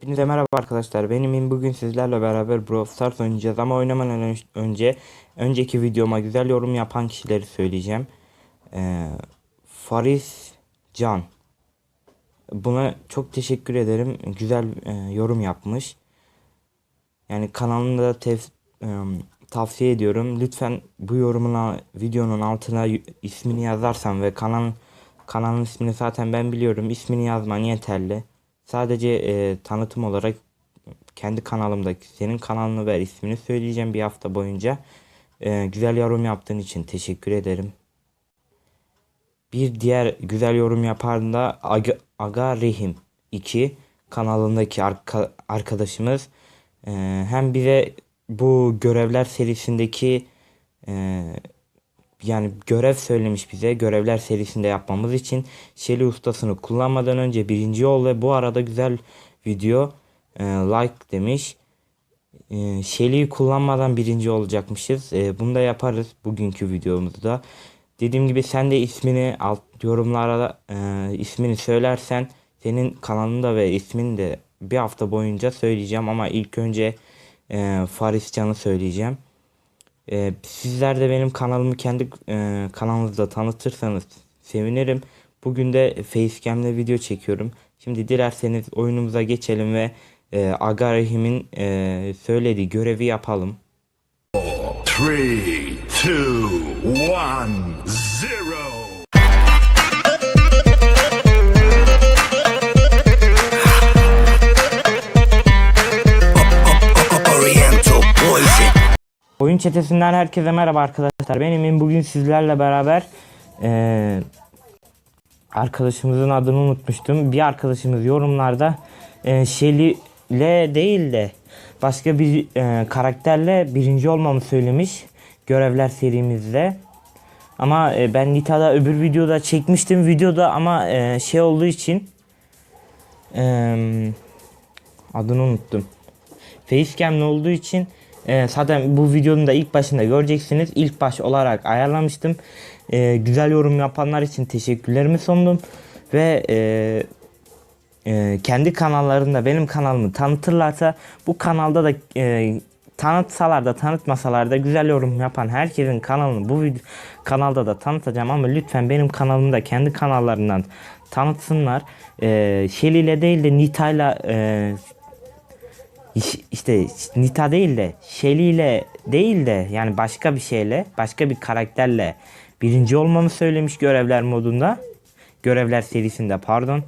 Hepinize merhaba arkadaşlar. Benim bugün sizlerle beraber Brawl Stars oynayacağız ama oynamadan ön- önce önceki videoma güzel yorum yapan kişileri söyleyeceğim. Ee, Faris Can. Buna çok teşekkür ederim. Güzel e, yorum yapmış. Yani kanalında tef- e, tavsiye ediyorum. Lütfen bu yorumuna videonun altına ismini yazarsan ve kanal kanalın ismini zaten ben biliyorum. İsmini yazman yeterli. Sadece e, tanıtım olarak kendi kanalımdaki senin kanalını ver ismini söyleyeceğim bir hafta boyunca. E, güzel yorum yaptığın için teşekkür ederim. Bir diğer güzel yorum yapan da Aga, Aga Rehim 2 kanalındaki arka, arkadaşımız. E, hem bize bu görevler serisindeki e, yani görev söylemiş bize görevler serisinde yapmamız için Shelly ustasını kullanmadan önce birinci ol ve bu arada güzel video e, like demiş. E, Shelly'yi kullanmadan birinci olacakmışız. E, bunu da yaparız bugünkü videomuzda. Dediğim gibi sen de ismini alt yorumlara e, ismini söylersen senin kanalında ve ismini de bir hafta boyunca söyleyeceğim ama ilk önce e, Faris Can'ı söyleyeceğim. E, sizler de benim kanalımı kendi e, kanalınızda tanıtırsanız sevinirim. Bugün de Facecam'le video çekiyorum. Şimdi dilerseniz oyunumuza geçelim ve e, Agarahim'in e, söylediği görevi yapalım. 3, 2, 1, Oyun çetesinden herkese merhaba arkadaşlar. Benim bugün sizlerle beraber e, arkadaşımızın adını unutmuştum. Bir arkadaşımız yorumlarda e, Shelly ile değil de başka bir e, karakterle birinci olmamı söylemiş görevler serimizde. Ama e, ben Nita'da öbür videoda çekmiştim videoda ama e, şey olduğu için e, adını unuttum. Facecam'li olduğu için e, zaten bu videonun da ilk başında göreceksiniz. İlk baş olarak ayarlamıştım. E, güzel yorum yapanlar için teşekkürlerimi sundum. Ve e, e, kendi kanallarında benim kanalımı tanıtırlarsa bu kanalda da e, tanıtsalar da tanıtmasalar da güzel yorum yapan herkesin kanalını bu vid- kanalda da tanıtacağım ama lütfen benim kanalımı da kendi kanallarından tanıtsınlar. E, Shelly ile değil de Nita'yla e, işte Nita değil de Shelly ile değil de yani başka bir şeyle başka bir karakterle birinci olmamı söylemiş görevler modunda. Görevler serisinde pardon.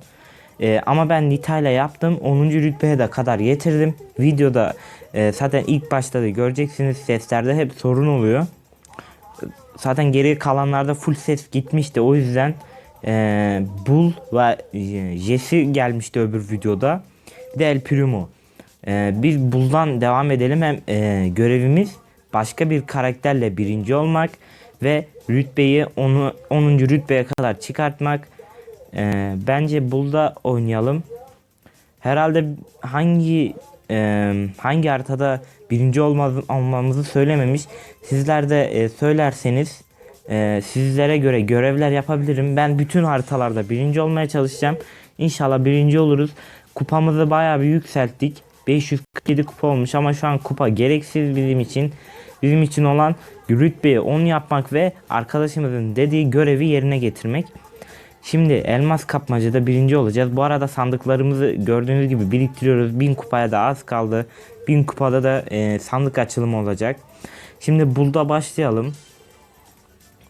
Ee, ama ben Nita ile yaptım. 10. rütbeye de kadar getirdim. Videoda e, zaten ilk başta da göreceksiniz seslerde hep sorun oluyor. Zaten geri kalanlarda full ses gitmişti. O yüzden e, Bull ve e, Jesse gelmişti öbür videoda. Bir de El Primo. E, biz Bull'dan devam edelim. Hem e, görevimiz başka bir karakterle birinci olmak ve rütbeyi onu 10. rütbeye kadar çıkartmak. E, bence Bull'da oynayalım. Herhalde hangi e, hangi haritada birinci olmaz, olmamızı söylememiş. Sizler de e, söylerseniz e, sizlere göre görevler yapabilirim. Ben bütün haritalarda birinci olmaya çalışacağım. İnşallah birinci oluruz. Kupamızı bayağı bir yükselttik. 547 kupa olmuş ama şu an kupa gereksiz bizim için. Bizim için olan rütbeyi 10 yapmak ve arkadaşımızın dediği görevi yerine getirmek. Şimdi elmas kapmacada birinci olacağız. Bu arada sandıklarımızı gördüğünüz gibi biriktiriyoruz. 1000 kupaya da az kaldı. 1000 kupada da e, sandık açılımı olacak. Şimdi bulda başlayalım.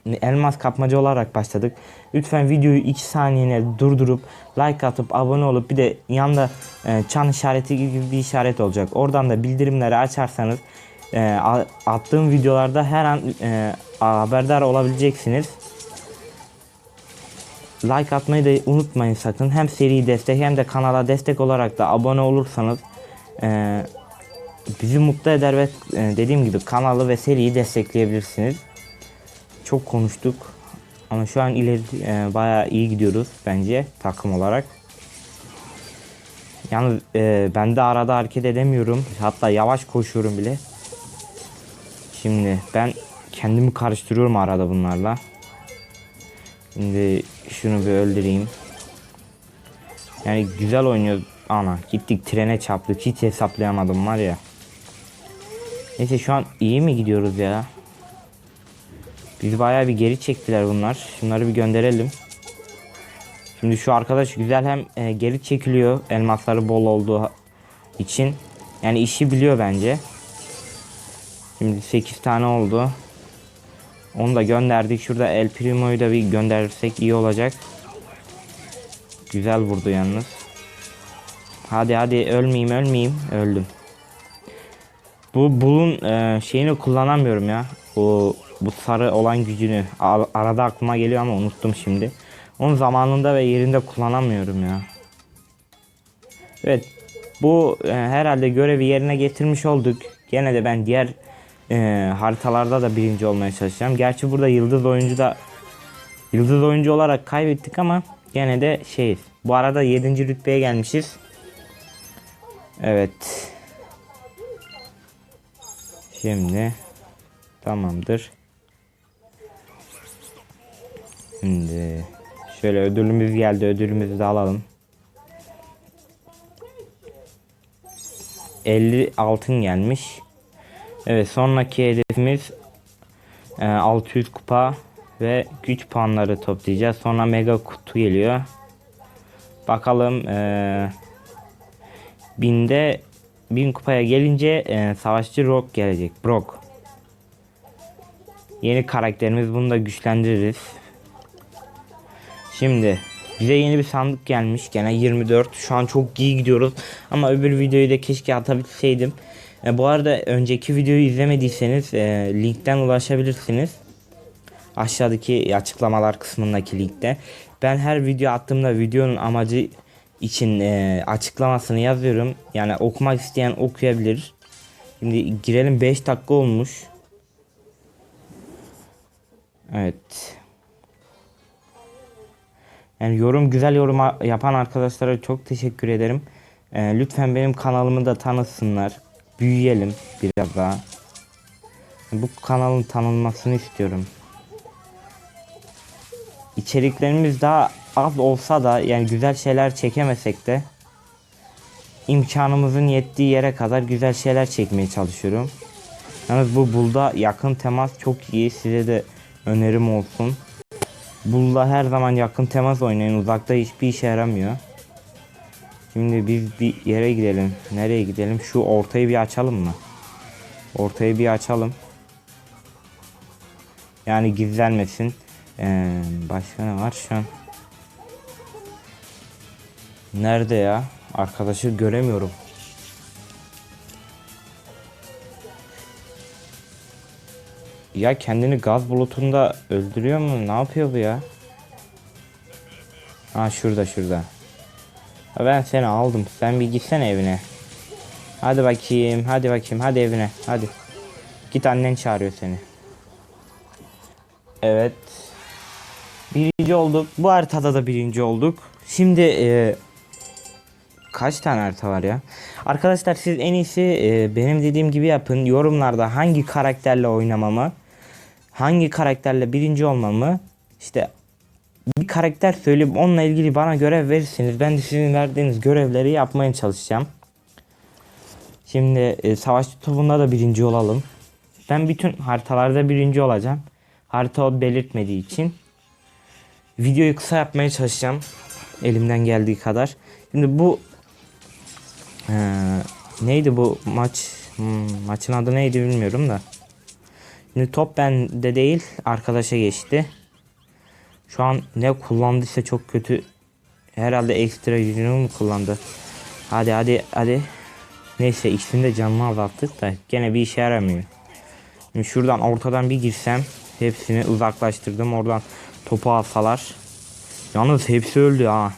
Elmas kapmaca olarak başladık. Lütfen videoyu 2 saniyene durdurup like atıp abone olup bir de yanda e, çan işareti gibi bir işaret olacak. Oradan da bildirimleri açarsanız e, attığım videolarda her an e, haberdar olabileceksiniz. Like atmayı da unutmayın sakın. Hem seri destek hem de kanala destek olarak da abone olursanız e, bizi mutlu eder ve e, dediğim gibi kanalı ve seriyi destekleyebilirsiniz. Çok konuştuk ama şu an ileri e, bayağı iyi gidiyoruz bence takım olarak. Yalnız e, ben de arada hareket edemiyorum. Hatta yavaş koşuyorum bile. Şimdi ben kendimi karıştırıyorum arada bunlarla. Şimdi şunu bir öldüreyim. Yani güzel oynuyor Ana gittik trene çarptık. Hiç hesaplayamadım var ya. Neyse şu an iyi mi gidiyoruz ya? Bizi bayağı bir geri çektiler bunlar. Şunları bir gönderelim. Şimdi şu arkadaş güzel hem e, geri çekiliyor elmasları bol olduğu için. Yani işi biliyor bence. Şimdi 8 tane oldu. Onu da gönderdik. Şurada El Primo'yu da bir gönderirsek iyi olacak. Güzel vurdu yalnız. Hadi hadi ölmeyeyim ölmeyeyim. Öldüm. Bu bulun e, şeyini kullanamıyorum ya. O bu sarı olan gücünü arada aklıma geliyor ama unuttum şimdi. Onu zamanında ve yerinde kullanamıyorum ya. Evet. Bu e, herhalde görevi yerine getirmiş olduk. Gene de ben diğer e, haritalarda da birinci olmaya çalışacağım. Gerçi burada yıldız oyuncu da yıldız oyuncu olarak kaybettik ama gene de şeyiz. Bu arada 7. rütbeye gelmişiz. Evet. Şimdi tamamdır. Şimdi şöyle ödülümüz geldi. Ödülümüzü de alalım. 50 altın gelmiş. Evet sonraki hedefimiz e, 600 kupa ve güç puanları toplayacağız. Sonra mega kutu geliyor. Bakalım e, binde 1000 kupaya gelince e, savaşçı Rock gelecek. Brock. Yeni karakterimiz bunu da güçlendiririz. Şimdi bize yeni bir sandık gelmiş. Gene 24. Şu an çok iyi gidiyoruz. Ama öbür videoyu da keşke atabilseydim. E, bu arada önceki videoyu izlemediyseniz e, linkten ulaşabilirsiniz. Aşağıdaki açıklamalar kısmındaki linkte. Ben her video attığımda videonun amacı için e, açıklamasını yazıyorum. Yani okumak isteyen okuyabilir. Şimdi girelim 5 dakika olmuş. Evet. Yani yorum güzel yorum yapan arkadaşlara çok teşekkür ederim. Ee, lütfen benim kanalımı da tanısınlar. Büyüyelim biraz daha. Bu kanalın tanınmasını istiyorum. İçeriklerimiz daha az olsa da yani güzel şeyler çekemesek de imkanımızın yettiği yere kadar güzel şeyler çekmeye çalışıyorum. Yalnız bu bulda yakın temas çok iyi. Size de önerim olsun. Bulda her zaman yakın temas oynayın. Uzakta hiçbir işe yaramıyor. Şimdi biz bir yere gidelim. Nereye gidelim? Şu ortayı bir açalım mı? Ortayı bir açalım. Yani gizlenmesin. Ee, başka ne var şu an? Nerede ya? Arkadaşı göremiyorum. Ya kendini gaz bulutunda öldürüyor mu? Ne yapıyor bu ya? Ha şurada şurada. Ben seni aldım. Sen bir gitsene evine. Hadi bakayım. Hadi bakayım. Hadi evine. Hadi. Git annen çağırıyor seni. Evet. Birinci olduk. Bu haritada da birinci olduk. Şimdi e, kaç tane harita var ya? Arkadaşlar siz en iyisi e, benim dediğim gibi yapın. Yorumlarda hangi karakterle oynamamı, hangi karakterle birinci olmamı, işte bir karakter söyleyip onunla ilgili bana görev verirseniz ben de sizin verdiğiniz görevleri yapmaya çalışacağım. Şimdi e, savaşçı topunda da birinci olalım. Ben bütün haritalarda birinci olacağım. Harita belirtmediği için. Videoyu kısa yapmaya çalışacağım. Elimden geldiği kadar. Şimdi bu ee, neydi bu maç? Hmm, maçın adı neydi bilmiyorum da. Şimdi top bende değil arkadaşa geçti. Şu an ne kullandıysa çok kötü. Herhalde ekstra gücünü mü kullandı? Hadi hadi hadi. Neyse ikisini de azalttık da gene bir işe yaramıyor. Şimdi şuradan ortadan bir girsem hepsini uzaklaştırdım. Oradan topu alsalar. Yalnız hepsi öldü ha.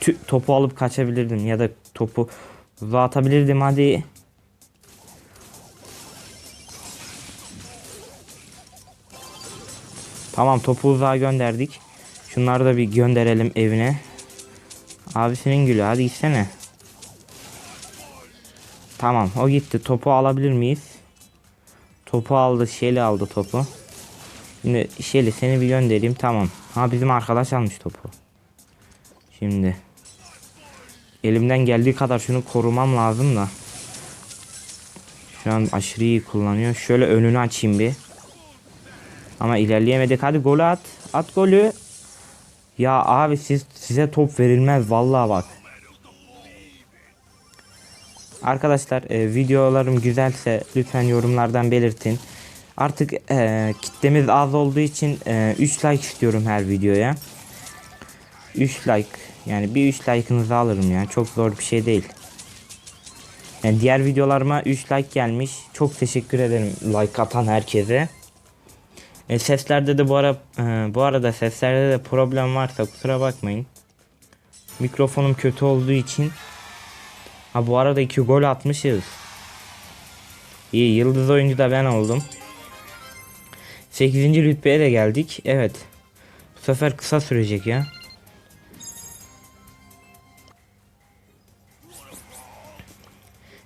Tü- topu alıp kaçabilirdim ya da topu uzağa atabilirdim hadi. Tamam topu uzağa gönderdik. Şunları da bir gönderelim evine. Abisinin gülü hadi gitsene. Tamam o gitti. Topu alabilir miyiz? Topu aldı. Şeli aldı topu. Şimdi Şeli seni bir göndereyim. Tamam. Ha bizim arkadaş almış topu. Şimdi. elimden geldiği kadar şunu korumam lazım da. Şu an aşırı iyi kullanıyor. Şöyle önünü açayım bir. Ama ilerleyemedik. Hadi golü at. At golü. Ya abi siz size top verilmez vallahi bak. Arkadaşlar e, videolarım güzelse lütfen yorumlardan belirtin. Artık e, kitlemiz az olduğu için e, 3 like istiyorum her videoya. 3 like yani bir 3 like'ınızı alırım ya. Çok zor bir şey değil. Yani diğer videolarıma 3 like gelmiş. Çok teşekkür ederim like atan herkese. E, seslerde de bu ara e, bu arada seslerde de problem varsa kusura bakmayın. Mikrofonum kötü olduğu için. Ha bu arada 2 gol atmışız. İyi yıldız oyuncu da ben oldum. 8. rütbeye de geldik. Evet. Bu sefer kısa sürecek ya.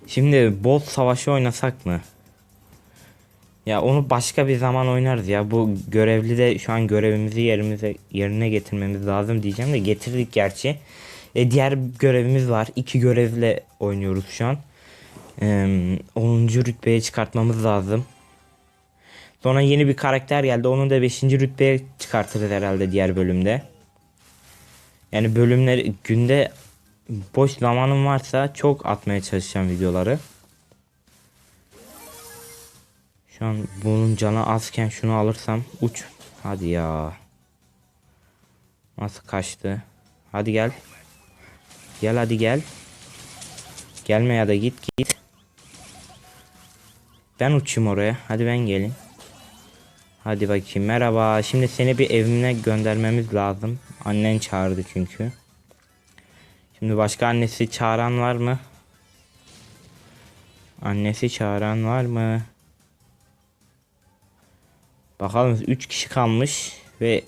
Şimdi boss savaşı oynasak mı? Ya onu başka bir zaman oynarız ya. Bu görevli de şu an görevimizi yerimize yerine getirmemiz lazım diyeceğim de getirdik gerçi. E, diğer görevimiz var. İki görevle oynuyoruz şu an. Ee, 10. rütbeye çıkartmamız lazım. Sonra yeni bir karakter geldi. Onu da 5. rütbeye çıkartırız herhalde diğer bölümde. Yani bölümler günde boş zamanım varsa çok atmaya çalışacağım videoları. Şu an bunun canı azken şunu alırsam uç. Hadi ya. Nasıl kaçtı? Hadi gel. Gel hadi gel. Gelme ya da git git. Ben uçayım oraya. Hadi ben gelin. Hadi bakayım merhaba. Şimdi seni bir evine göndermemiz lazım. Annen çağırdı çünkü. Şimdi başka annesi çağıran var mı? Annesi çağıran var mı? Bakalım 3 kişi kalmış ve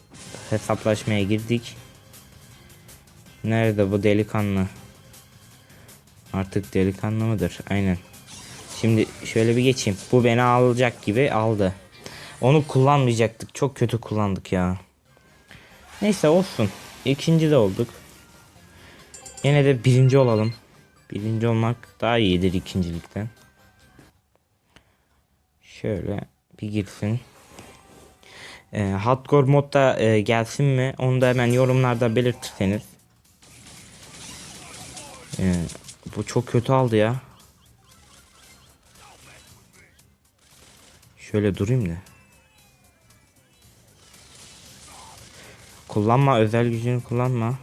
hesaplaşmaya girdik. Nerede bu delikanlı? Artık delikanlı mıdır? Aynen. Şimdi şöyle bir geçeyim. Bu beni alacak gibi aldı. Onu kullanmayacaktık. Çok kötü kullandık ya. Neyse olsun. İkinci de olduk. Yine de birinci olalım. Birinci olmak daha iyidir ikincilikten. Şöyle bir girsin. E, hardcore modda e, gelsin mi? Onu da hemen yorumlarda belirtirseniz. E, bu çok kötü aldı ya. Şöyle durayım da. Kullanma özel gücünü kullanma.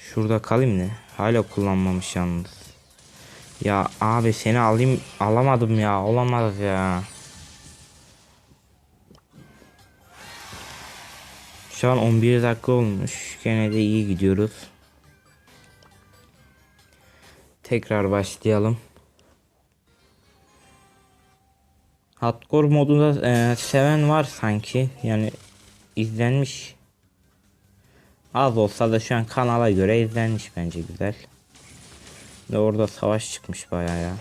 Şurada kalayım ne? Hala kullanmamış yalnız. Ya abi seni alayım alamadım ya olamaz ya. Şu an 11 dakika olmuş. Gene de iyi gidiyoruz. Tekrar başlayalım. Hardcore modunda e, seven var sanki. Yani izlenmiş. Az olsa da şu an kanala göre izlenmiş bence güzel. Ve orada savaş çıkmış bayağı ya.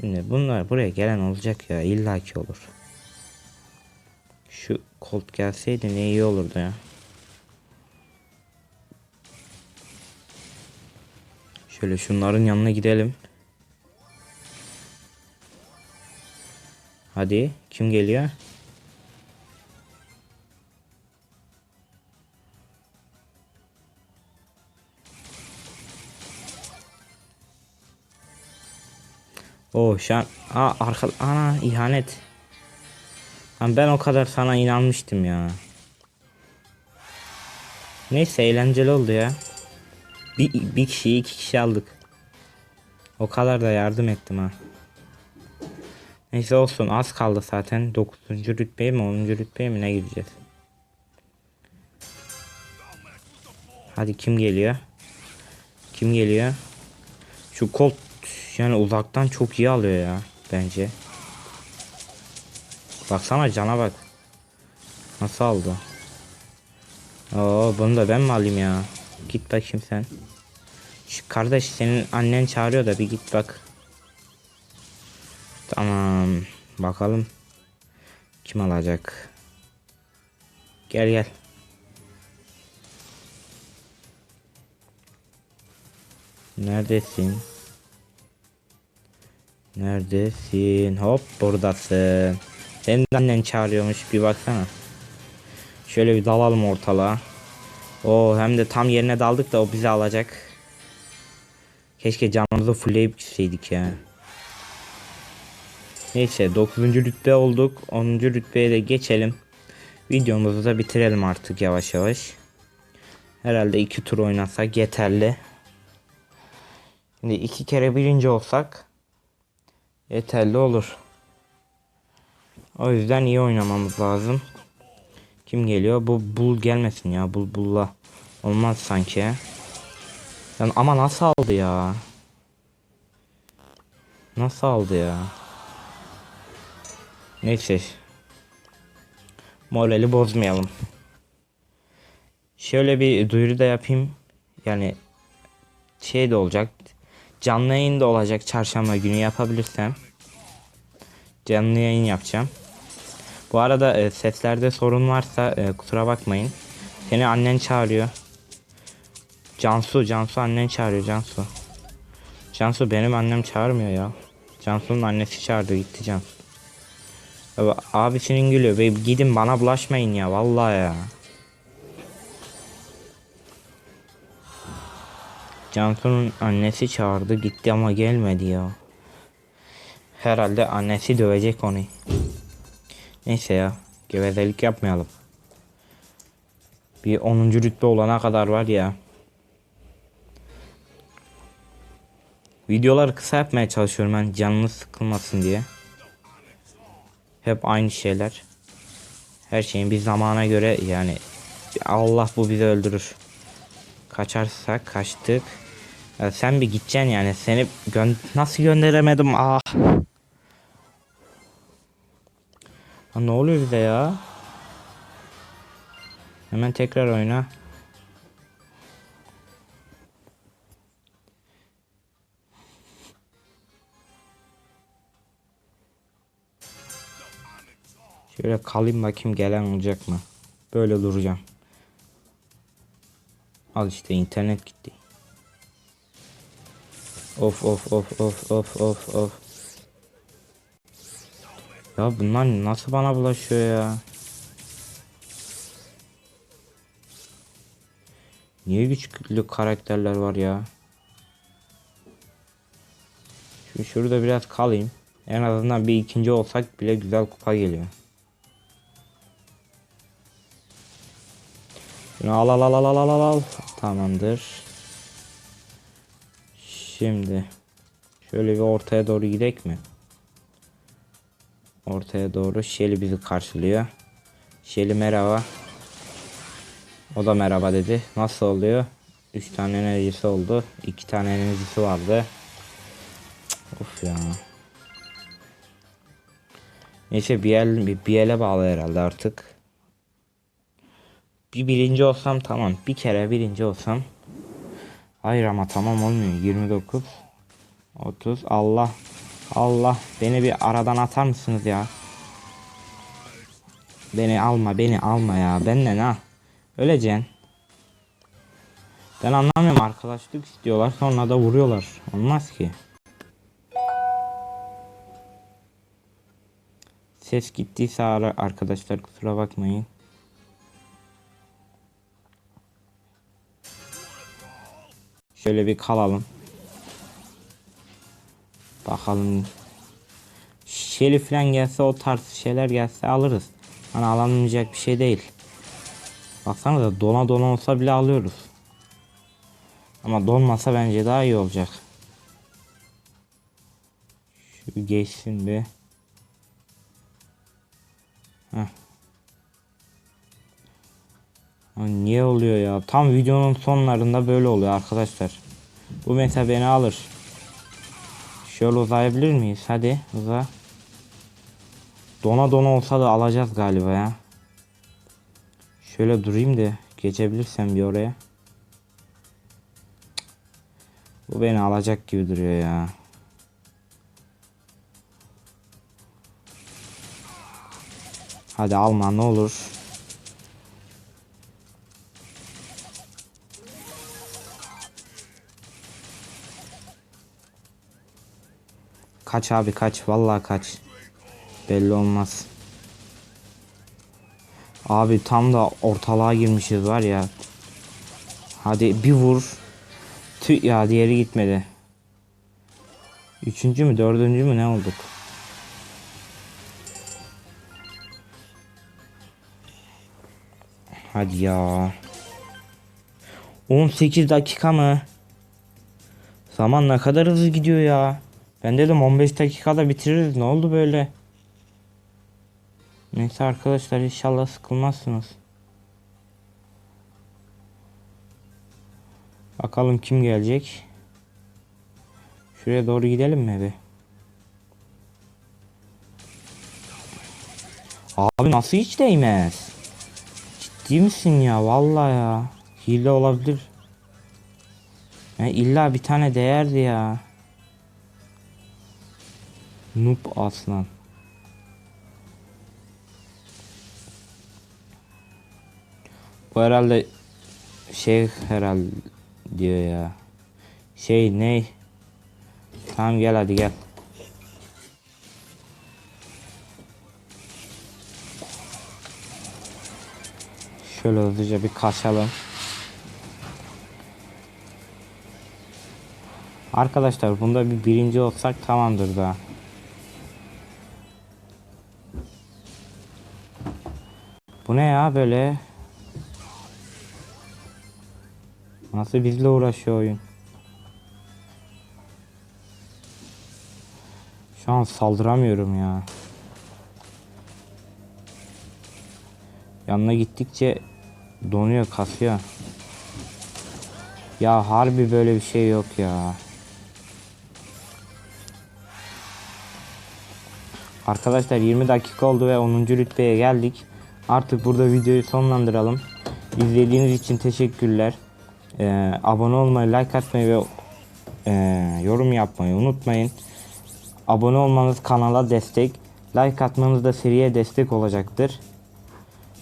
Şimdi bunlar buraya gelen olacak ya illaki olur. Şu Colt gelseydi ne iyi olurdu ya. Şöyle şunların yanına gidelim. Hadi kim geliyor? O şu an Aa, arka ana ihanet. Lan ben o kadar sana inanmıştım ya. Neyse eğlenceli oldu ya. Bir, bir kişiyi iki kişi aldık. O kadar da yardım ettim ha. Neyse olsun az kaldı zaten. 9. rütbeye mi 10. rütbeye mi ne gireceğiz? Hadi kim geliyor? Kim geliyor? Şu Colt yani uzaktan çok iyi alıyor ya bence. Baksana cana bak. Nasıl aldı? Oo bunu da ben mi alayım ya? Git bakayım sen. Şu kardeş senin annen çağırıyor da bir git bak. Tamam. Bakalım. Kim alacak? Gel gel. Neredesin? Neredesin? Hop buradasın. Senin de annen çağırıyormuş bir baksana. Şöyle bir dalalım ortalığa. O hem de tam yerine daldık da o bizi alacak. Keşke canımızı fullleyip gitseydik ya. Neyse 9. rütbe olduk. 10. rütbeye de geçelim. Videomuzu da bitirelim artık yavaş yavaş. Herhalde iki tur oynasak yeterli. Şimdi iki kere birinci olsak yeterli olur. O yüzden iyi oynamamız lazım. Kim geliyor? Bu bul gelmesin ya. Bul bulla. Olmaz sanki. Lan ama nasıl aldı ya? Nasıl aldı ya? Neyse. Morali bozmayalım. Şöyle bir duyuru da yapayım. Yani şey de olacak. Canlı yayın da olacak çarşamba günü yapabilirsem. Canlı yayın yapacağım. Bu arada e, seslerde sorun varsa e, kusura bakmayın. Seni annen çağırıyor. Cansu, Cansu annen çağırıyor Cansu. Cansu benim annem çağırmıyor ya. Cansu'nun annesi çağırdı gitti Cansu. Abi, abisinin gülüyor. Be, gidin bana bulaşmayın ya vallahi ya. Cansu'nun annesi çağırdı gitti ama gelmedi ya. Herhalde annesi dövecek onu. Neyse ya gevezelik yapmayalım. Bir 10. rütbe olana kadar var ya. Videoları kısa yapmaya çalışıyorum ben canınız sıkılmasın diye. Hep aynı şeyler. Her şeyin bir zamana göre yani Allah bu bizi öldürür. Kaçarsak kaçtık. Ya sen bir gideceksin yani seni gö nasıl gönderemedim ah. Ne oluyor bize ya? Hemen tekrar oyna. Şöyle kalayım bakayım gelen olacak mı? Böyle duracağım. Al işte internet gitti. Of of of of of of of. Ya bunlar nasıl bana bulaşıyor ya? Niye güçlü karakterler var ya? Şimdi şurada biraz kalayım. En azından bir ikinci olsak bile güzel kupa geliyor. Şunu al al al al al al al. Tamamdır. Şimdi şöyle bir ortaya doğru gidek mi? Ortaya doğru Shelly bizi karşılıyor. Shelly merhaba. O da merhaba dedi. Nasıl oluyor? 3 tane enerjisi oldu. 2 tane enerjisi vardı. Of ya. Neyse bir el bağlı herhalde artık. Bir birinci olsam tamam. Bir kere birinci olsam. Hayır ama tamam olmuyor. 29 30 Allah Allah beni bir aradan atar mısınız ya? Beni alma beni alma ya. Benden ha. Öleceksin. Ben anlamıyorum arkadaşlık istiyorlar sonra da vuruyorlar. Olmaz ki. Ses gittiyse ara arkadaşlar kusura bakmayın. Şöyle bir kalalım. Bakalım. Şeli falan gelse o tarz şeyler gelse alırız. Hani alınmayacak bir şey değil. Baksana da dona dona olsa bile alıyoruz. Ama donmasa bence daha iyi olacak. Şu geçsin bir. Heh. Niye oluyor ya? Tam videonun sonlarında böyle oluyor arkadaşlar. Bu mesela beni alır. Şöyle uzayabilir miyiz? Hadi uza. Dona dona olsa da alacağız galiba ya. Şöyle durayım da geçebilirsem bir oraya. Bu beni alacak gibi duruyor ya. Hadi alma ne olur. Kaç abi kaç. Vallahi kaç. Belli olmaz. Abi tam da ortalığa girmişiz var ya. Hadi bir vur. Tüh ya diğeri gitmedi. Üçüncü mü dördüncü mü ne olduk? Hadi ya. 18 dakika mı? Zaman ne kadar hızlı gidiyor ya. Ben dedim 15 dakikada bitiririz. Ne oldu böyle? Neyse arkadaşlar inşallah sıkılmazsınız. Bakalım kim gelecek. Şuraya doğru gidelim mi bir? Abi nasıl hiç değmez? Ciddi misin ya? Vallahi ya. Hile olabilir. Ya illa bir tane değerdi ya. Noob aslan. Bu herhalde şey herhalde diyor ya. Şey ne? Tamam gel hadi gel. Şöyle hızlıca bir kaçalım. Arkadaşlar bunda bir birinci olsak tamamdır da. Bu ne ya böyle? Nasıl bizle uğraşıyor oyun? Şu an saldıramıyorum ya. Yanına gittikçe donuyor, kasıyor. Ya harbi böyle bir şey yok ya. Arkadaşlar 20 dakika oldu ve 10. rütbeye geldik. Artık burada videoyu sonlandıralım. İzlediğiniz için teşekkürler. Ee, abone olmayı, like atmayı ve e, yorum yapmayı unutmayın. Abone olmanız kanala destek, like atmanız da seriye destek olacaktır.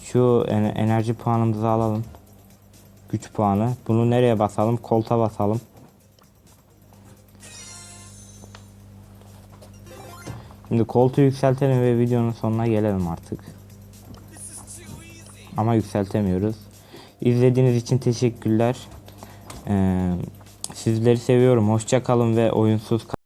Şu en- enerji puanımızı alalım. Güç puanı. Bunu nereye basalım? Kolta basalım. Şimdi koltuğu yükseltelim ve videonun sonuna gelelim artık. Ama yükseltemiyoruz. İzlediğiniz için teşekkürler. Ee, sizleri seviyorum. Hoşça kalın ve oyunsuz kalın.